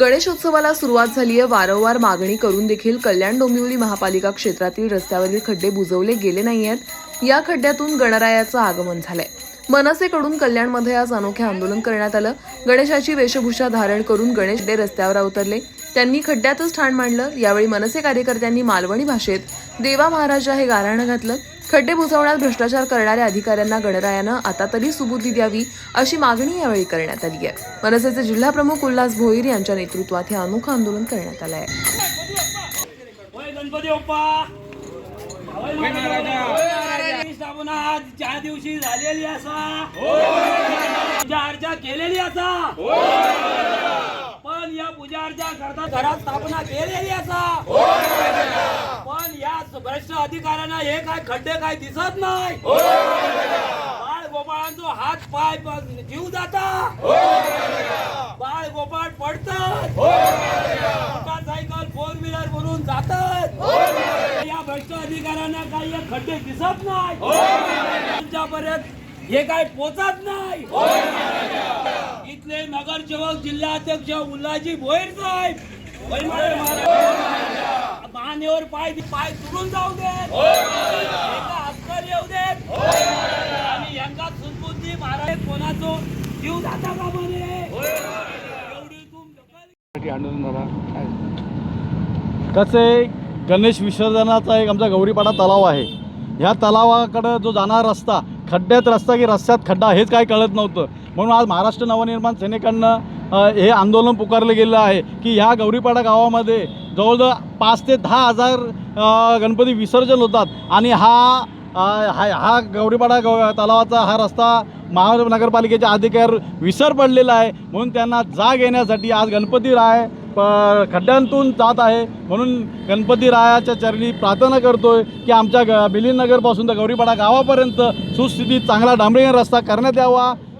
गणेशोत्सवाला सुरुवात झाली आहे वारंवार मागणी करून देखील कल्याण डोंबिवली महापालिका क्षेत्रातील रस्त्यावरील खड्डे बुजवले गेले नाही आहेत या खड्ड्यातून गणरायाचं आगमन झालंय. मनसेकडून कल्याणमध्ये आज अनोखे आंदोलन करण्यात आलं. गणेशाची वेशभूषा धारण करून गणेश डे रस्त्यावर अवतरले. त्यांनी खड्ड्यातच ठाण मांडलं. यावेळी मनसे कार्यकर्त्यांनी मालवणी भाषेत देवा महाराजा हे गाराणं घातलं. खड्डे बुजवण्यात भ्रष्टाचार करणाऱ्या अधिकाऱ्यांना गणरायानं आता तरी सुबुद्धी द्यावी अशी मागणी यावेळी करण्यात आली आहे. मनसेचे जिल्हाप्रमुख उल्हास भोईर यांच्या नेतृत्वात हे अनोखं आंदोलन करण्यात आलं आहे. आज ज्या दिवशी झालेली असा. पूजा अर्चा केलेली असा. पण या पूजा अर्चा करता घरात स्थापना केलेली असा. पण या भ्रष्ट अधिकाऱ्यांना हे काय खड्डे काय दिसत नाही. बाळ गोपाळांचो हात पाय जीव जाता बाळ गोपाळ पडतात. मोटरसायकल फोर व्हीलर म्हणून जातात. या भ्रष्ट अधिकाऱ्यांना काही या खड्डे दिसत नाही. त्यांच्यापर्यंत हे काय पोचत नाही. इथले नगरसेवक जिल्हाध्यक्ष उल्हाजी भोईर साहेब. मानेवर पाय पाय तुडून जाऊ देत. एका अक्कल येऊ देत. आणि यांका सुनबुद्धी महाराज कोणाचो जीव जाता का दखल कसं आहे? गणेश विसर्जनाचा एक आमचा गौरीपाडा तलाव आहे. ह्या तलावाकडं जो जाणारा रस्ता खड्ड्यात रस्ता की रस्त्यात खड्डा हेच काय कळत नव्हतं. म्हणून आज महाराष्ट्र नवनिर्माण सेनेकडनं हे आंदोलन पुकारलं गेलं आहे की ह्या गौरीपाडा गावामध्ये जवळजवळ पाच ते दहा हजार गणपती विसर्जन होतात आणि हा हा हा गौरीपाडा गौ तलावाचा हा रस्ता महानगरपालिकेच्या अधिकार विसर पडलेला आहे. म्हणून त्यांना जाग येण्यासाठी आज गणपती राय प खड्ड्यांतून जात आहे. म्हणून गणपती रायाच्या चरणी प्रार्थना करतोय की आमच्या ग मिलिंदनगरपासून तर गौरीपाडा गावापर्यंत सुस्थितीत चांगला डांबरीकरण रस्ता करण्यात यावा.